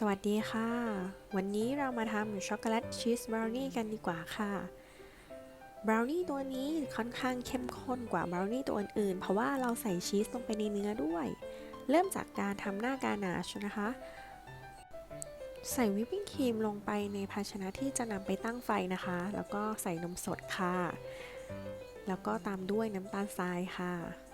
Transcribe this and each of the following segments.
สวัสดีค่ะ วันนี้เรามาทำช็อกโกแลตชีสบราวนี่กันดีกว่าค่ะบราวนี่ตัวนี้ค่อนข้างเข้มข้นกว่าบราวนี่ตัวอื่นๆ เพราะว่าเราใส่ชีสลงไปในเนื้อด้วย เริ่มจากการทำหน้ากานาชนะคะ ใส่วิปปิ้งครีมลงไปในภาชนะที่จะนำไปตั้งไฟนะคะ แล้วก็ใส่นมสดค่ะ แล้วก็ตามด้วยน้ำตาลทรายค่ะ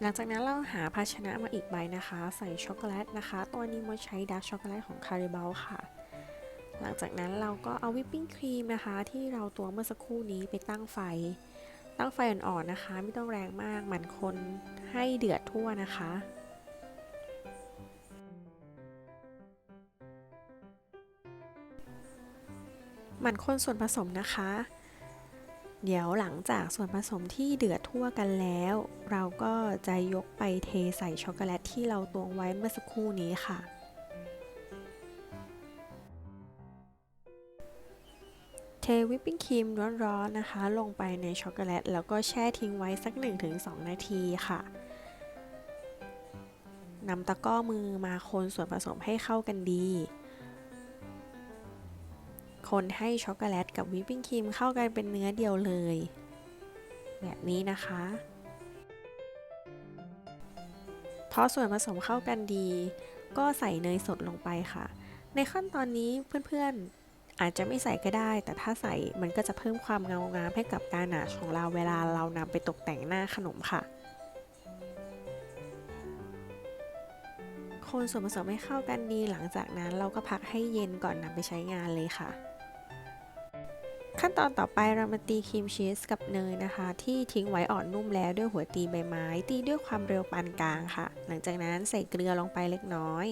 หลังจากนั้นเราหาภาชนะมาอีกใบนะคะ ใส่ช็อกโกแลตนะคะ ตัวนี้มดใช้ดาร์กช็อกโกแลตของคาริเบลค่ะ หลังจากนั้นเราก็เอาวิปปิ้งครีมนะคะ ที่เราตัวเมื่อสักครู่นี้ไปตั้งไฟ ตั้งไฟอ่อนๆนะคะ ไม่ต้องแรงมากหมั่นคนให้เดือดทั่วนะคะหมั่นคนส่วนผสมนะคะ เดี๋ยวหลังจากส่วนผสมที่เดือดทั่วกันแล้ว เราก็จะยกไปเทใส่ช็อกโกแลตที่เราตวงไว้เมื่อสักครู่นี้ค่ะ เทวิปปิ้งครีมร้อนๆนะคะ ลงไปในช็อกโกแลต แล้วก็แช่ทิ้งไว้สัก 1-2 นาทีค่ะนำตะกร้อมือมาคนส่วนผสมให้เข้ากันดี คนให้ช็อกโกแลตกับวิปปิ้งครีมเข้ากันเป็นเนื้อเดียวเลย แบบนี้นะคะพอส่วนผสมเข้ากันดี ก็ใส่เนยสดลงไปค่ะ ในขั้นตอนนี้เพื่อนๆอาจจะไม่ใส่ก็ได้ แต่ถ้าใส่มันก็จะเพิ่มความเงางามให้กับการหนาของเราเวลาเรานำไปตกแต่งหน้าขนมค่ะคนส่วนผสมให้เข้ากันดีหลังจากนั้นเราก็พักให้เย็นก่อนนำไปใช้งานเลยค่ะ ขั้นตอนต่อไปเรามาตีครีมชีสกับเนยนะคะ ที่ทิ้งไว้อ่อนนุ่มแล้วด้วยหัวตีใบไม้ ตีด้วยความเร็วปานกลางค่ะ หลังจากนั้นใส่เกลือลงไปเล็กน้อย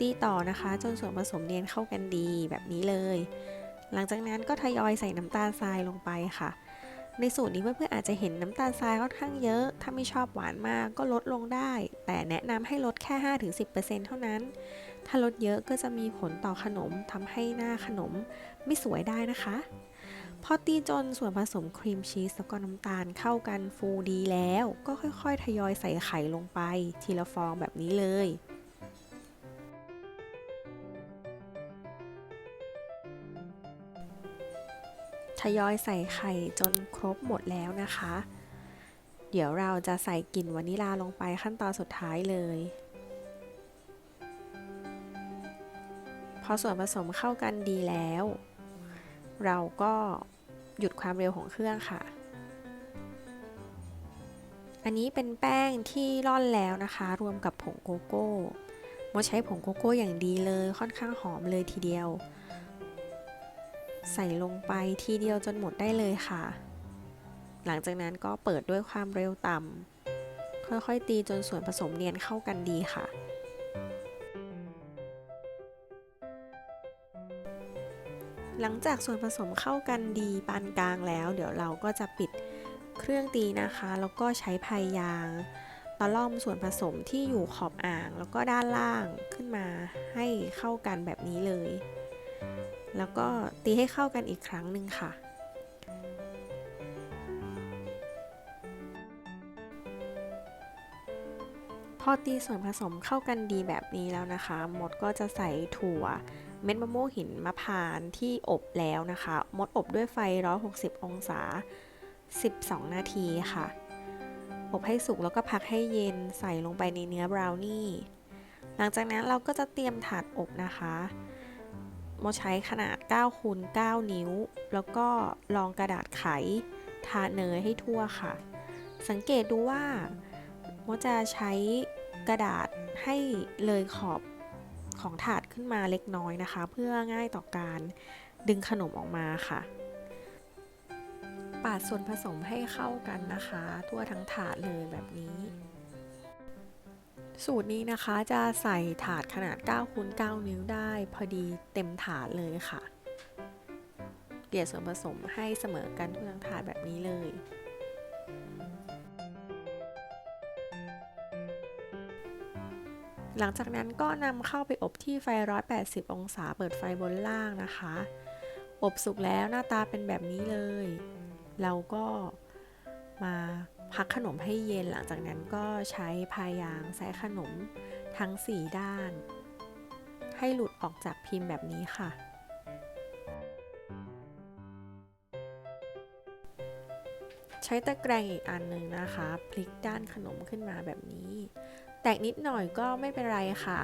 ตีต่อนะคะจนส่วนผสมเนียนเข้ากันดีแบบนี้เลย หลังจากนั้นก็ทยอยใส่น้ำตาลทรายลงไปค่ะ ในสูตรนี้เพื่อนๆอาจจะเห็นน้ำตาลทรายค่อนข้างเยอะ ถ้าไม่ชอบหวานมากก็ลดลงได้ แต่แนะนำให้ลดแค่ 5-10%เท่านั้น ถ้าลดเยอะก็จะมีผลต่อขนมทำให้หน้าขนมไม่สวยได้นะคะ พอตีจนส่วนผสมครีมชีสแล้วก็น้ำตาลเข้ากันฟูดีแล้ว ก็ค่อยๆ ทยอยใส่ไข่ลงไป ทีละฟองแบบนี้เลยทยอยใส่ไข่จนครบหมดแล้วนะคะ เดี๋ยวเราจะใส่กลิ่นวานิลาลงไปขั้นตอนสุดท้ายเลย อส่วนผสมเข้ากันดีแล้ว เราก็หยุดความเร็วของเครื่องค่ะ อันนี้เป็นแป้งที่ร่อนแล้วนะคะ รวมกับผงโกโก้มใช้ผงโกโก้อย่างดีเลยค่อนข้างหอมเลยทีเดียว ใส่ลงไปทีเดียวจนหมดได้เลยค่ะ หลังจากนั้นก็เปิดด้วยความเร็วต่ำค่อยๆ ตีจนส่วนผสมเนียนเข้ากันดีค่ะ หลังจากส่วนผสมเข้ากันดีปานกลางแล้ว เดี๋ยวเราก็จะปิดเครื่องตีนะคะ แล้วก็ใช้พายยางตะล่อมส่วนผสมที่อยู่ขอบอ่าง แล้วก็ด้านล่างขึ้นมาให้เข้ากันแบบนี้เลย แล้วก็ตีให้เข้ากันอีกครั้งหนึ่งค่ะ พอตีส่วนผสมเข้ากันดีแบบนี้แล้วนะคะมดก็จะใส่ถั่ว เม็ดมะม่วงหินมะพานที่อบแล้วนะคะมดอบด้วยไฟ 160 องศา 12 นาทีค่ะ อบให้สุกแล้วก็พักให้เย็นใส่ลงไปในเนื้อบราวนี่ หลังจากนั้นเราก็จะเตรียมถาดอบนะคะโมใช้ขนาด9คูณ9นิ้ว แล้วก็รองกระดาษไข ทาเนยให้ทั่วค่ะ สังเกตดูว่าโมจะใช้กระดาษให้เลยขอบ ของถาดขึ้นมาเล็กน้อยนะคะ เพื่อง่ายต่อการดึงขนมออกมาค่ะ ปาดส่วนผสมให้เข้ากันนะคะ ทั่วทั้งถาดเลยแบบนี้ สูตรนี้นะคะจะใส่ถาดขนาด9คูณ9นิ้วได้ พอดีเต็มถาดเลยค่ะ เกลี่ยส่วนผสมให้เสมอกันทั่วทั้งถาดแบบนี้เลย หลังจากนั้นก็นำเข้าไปอบที่ไฟ 180 องศาเปิดไฟบนล่างนะคะ อบสุกแล้วหน้าตาเป็นแบบนี้เลย เราก็มาพักขนมให้เย็นหลังจากนั้นก็ใช้พายางใส่ขนมทั้ง 4 ด้าน ให้หลุดออกจากพิมพ์แบบนี้ค่ะใช้ตะแกรงอีกอันหนึ่งนะคะ พลิกด้านขนมขึ้นมาแบบนี้ แตกนิดหน่อยก็ไม่เป็นไรค่ะ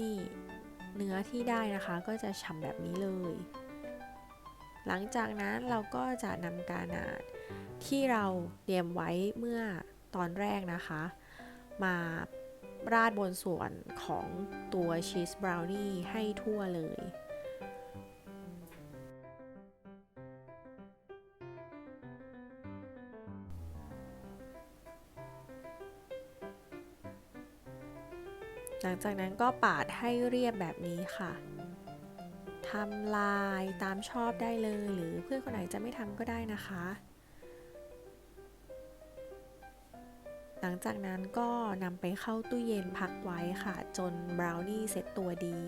นี่เนื้อที่ได้นะคะก็จะฉ่ำแบบนี้เลย หลังจากนั้นเราก็จะนำกานาดที่เราเตรียมไว้เมื่อตอนแรกนะคะ มาราดบนส่วนของตัวชีสบราวนี่ให้ทั่วเลย จากนั้นก็ปาดให้เรียบแบบนี้ค่ะทำลายตามชอบได้เลย หรือเพื่อนคนไหนจะไม่ทำก็ได้นะคะ หลังจากนั้นก็นำไปเข้าตู้เย็นพักไว้ค่ะ จนบราวนี่เซ็ตตัวดี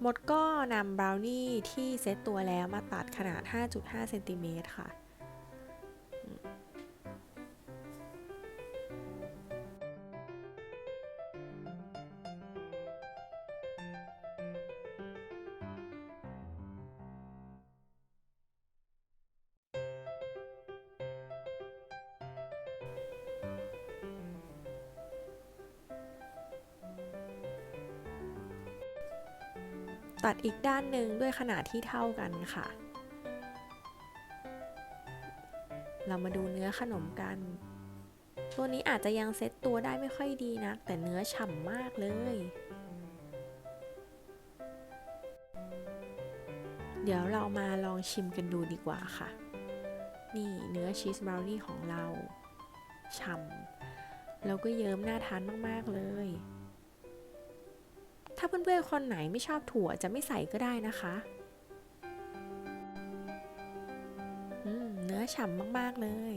หมดก็นำบราวนี่ที่เซ็ตตัวแล้วมาตัดขนาด 5.5 เซนติเมตรค่ะ ตัดอีกด้านหนึ่งด้วยขนาดที่เท่ากันค่ะ เรามาดูเนื้อขนมกัน ตัวนี้อาจจะยังเซ็ตตัวได้ไม่ค่อยดีนะแต่เนื้อฉ่ำมากเลย เดี๋ยวเรามาลองชิมกันดูดีกว่าค่ะ นี่เนื้อชีสบราวนี่ของเรา ฉ่ำแล้วก็เยิ้มน่าทานมาก ๆ เลย ถ้าเพื่อนๆคนไหนไม่ชอบถั่วจะไม่ใส่ก็ได้นะคะเนื้อฉ่ำมากๆเลย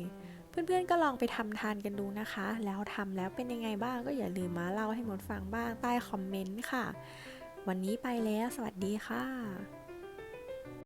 เพื่อนๆก็ลองไปทำทานกันดูนะคะ แล้วทำแล้วเป็นยังไงบ้างก็อย่าลืมมาเล่าให้หมดฟังบ้างใต้คอมเมนต์ค่ะ วันนี้ไปแล้วสวัสดีค่ะ